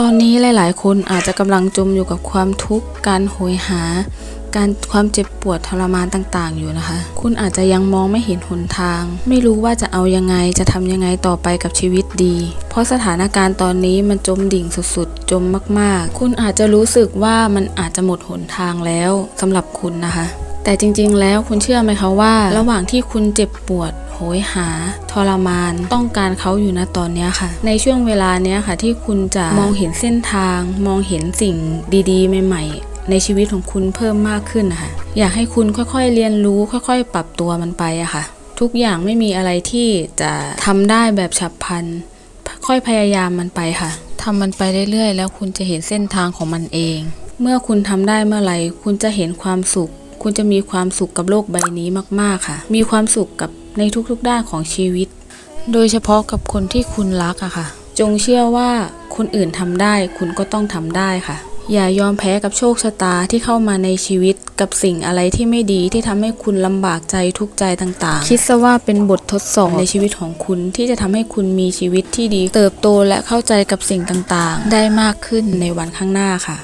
ตอนนี้หลาย ๆ คนอาจจะกำลังจมอยู่กับความทุกข์การโหยหา การความเจ็บปวดทรมานต่าง ๆ อยู่นะคะ คุณอาจจะยังมองไม่เห็นหนทาง ไม่รู้ว่าจะเอายังไงจะทำยังไงต่อไปกับชีวิตดี เพราะสถานการณ์ตอนนี้มันจมดิ่งสุด ๆ จมมาก ๆ คุณอาจจะรู้สึกว่ามันอาจจะหมดหนทางแล้วสำหรับคุณนะคะ แต่จริง ๆ แล้วคุณเชื่อไหมคะว่า ระหว่างที่คุณเจ็บปวด โหยหา ทรมาน ต้องการเขาอยู่นะตอนเนี้ยค่ะ ในช่วงเวลาเนี้ยค่ะ ที่คุณจะมองเห็นเส้นทาง มองเห็นสิ่งดีๆ ใหม่ ๆ ในชีวิตของคุณเพิ่มมากขึ้นนะคะอยากให้คุณค่อยๆเรียนรู้ ค่อย ๆ ปรับตัวมันไปอะค่ะ ทุกอย่างไม่มีอะไรที่จะทำได้แบบฉับพลันค่อยพยายามมันไปค่ะทำมันไปเรื่อยๆ แล้วคุณจะเห็นเส้นทางของมันเอง เมื่อคุณทำได้เมื่อไหร่คุณจะเห็นความสุข คุณจะมีความสุขกับโลกใบนี้มากๆค่ะ มีความสุขกับ ในทุกๆด้านของชีวิต โดยเฉพาะกับคนที่คุณรักอะค่ะ จงเชื่อว่าคนอื่นทำได้ คุณก็ต้องทำได้ค่ะ อย่ายอมแพ้กับโชคชะตาที่เข้ามาในชีวิตกับสิ่งอะไรที่ไม่ดีที่ทำให้คุณลำบากใจทุกใจต่างๆ คิดซะว่าเป็นบททดสอบในชีวิตของคุณที่จะทำให้คุณมีชีวิตที่ดี เติบโตและเข้าใจกับสิ่งต่างๆ ได้มากขึ้นในวันข้างหน้าค่ะ